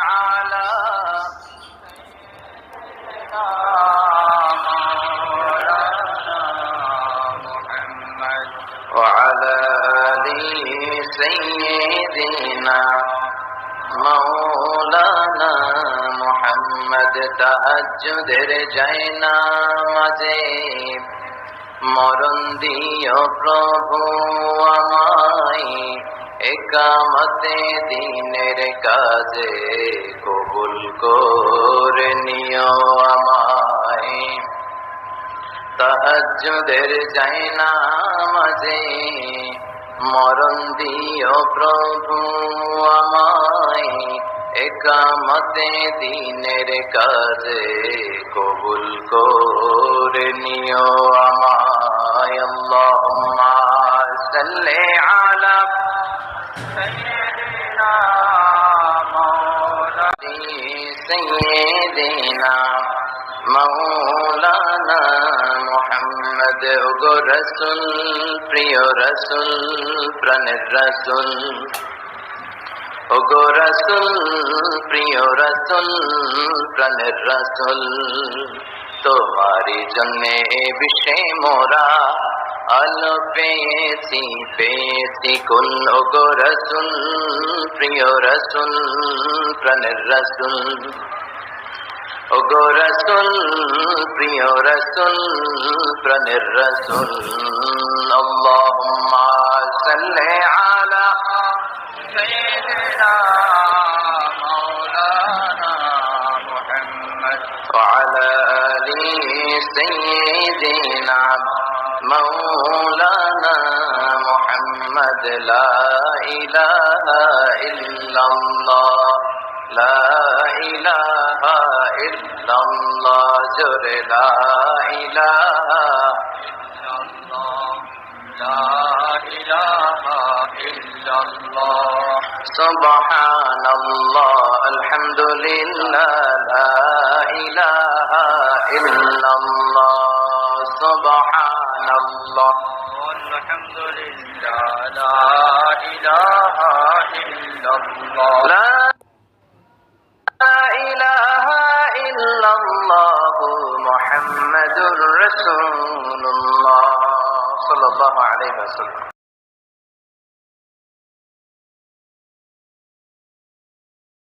على سيدنا مولانا محمد وعلى آل سيدنا মৌলানা মোহাম্মদ তাহাজ্জুদের জায়না মাঝে মরণ দিও প্রভু আমায় একামতে দিনের কাজে কবুল করে নিও আমায়। তাহাজ্জুদের জায়না মাঝে মরণ দিও প্রভু আমায়। একামতে দিনের কাজে কবুল করে নিও আমায় সাইয়্যিদিনা মাওলানা সাইয়্যিদিনা মৌলানা মোহাম্মদ গো রসুল প্রিয় রসুল প্রাণের রসুল ওগো রসুল প্রিয় রসুল প্রাণের রসুল তোমারি জন্যে এ বিশ্বে মোরা আলো পেয়েছি পেয়েছি কুল ওগো রসুল প্রিয় রসুল প্রাণের রসুল ওগো রসুল প্রিয় রসুল প্রাণের রসুল আল্লাহুম্মা সাল্লি আলা سيدنا مولانا محمد وعلى آل سيدنا مولانا محمد لا إله إلا الله لا إله إلا الله جر لا إله إلا الله لا إله إلا الله. سبحان الله الحمد لله لا إله إلا الله. سبحان الله والحمد لله لا إله إلا الله لا إله إلا الله محمد رسول الله صلى الله عليه وسلم